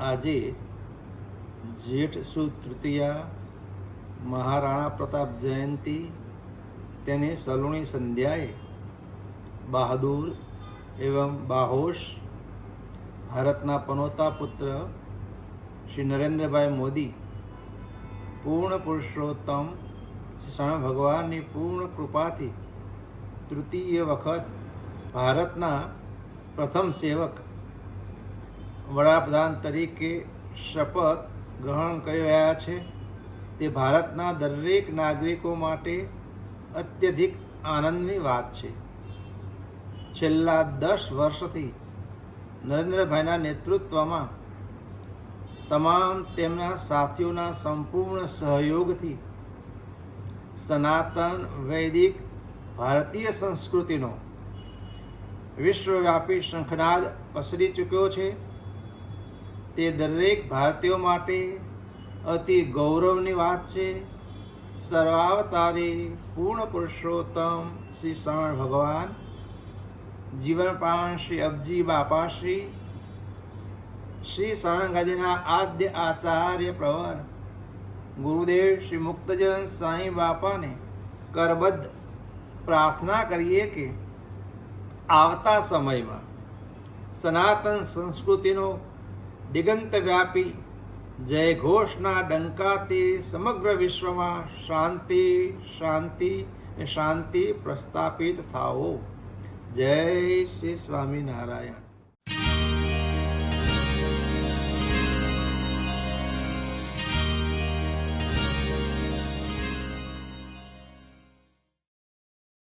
આજે જેઠ સુદ તૃતીયા મહારાણા પ્રતાપ જયંતિ તેને સલુણી સંધ્યાએ બહાદુર એવં બાહોશ ભારતના પનોતા પુત્ર શ્રી નરેન્દ્રભાઈ મોદી પૂર્ણ પુરુષોત્તમ સ્વામી ભગવાનની પૂર્ણ કૃપાથી તૃતીય વખત ભારતના પ્રથમ સેવક વડાપ્રધાન તરીકે શપથ ગ્રહણ કરી રહ્યા છે. તે ભારતના દરેક નાગરિકો માટે અત્યધિક આનંદની વાત છે. છેલ્લા દસ વર્ષથી નરેન્દ્રભાઈના નેતૃત્વમાં તમામ તેમના સાથીઓના સંપૂર્ણ સહયોગથી સનાતન વૈદિક ભારતીય સંસ્કૃતિનો વિશ્વવ્યાપી શંખનાદ પસરી ચૂક્યો છે. તે દરેક ભારતીયો માટે અતિ ગૌરવની વાત છે. સર્વાવતારી પૂર્ણ પુરુષોત્તમ શ્રી શ્રવણ ભગવાન. જીવનપાણ શ્રી અબજી બાપાશ્રી શ્રી. સ્વામિગાજીના આદ્ય આચાર્ય પ્રવર. ગુરુદેવ શ્રી મુક્તજન સાંઈ બાપાને કરબદ્ધ પ્રાર્થના કરીએ કે આવતા સમયમાં સનાતન સંસ્કૃતિનો દિગંત વ્યાપી જય ઘોષના ડંકાથી સમગ્ર વિશ્વમાં શાંતિ શાંતિ શાંતિ પ્રસ્થાપિત થાઓ. જય શ્રી સ્વામિનારાયણ.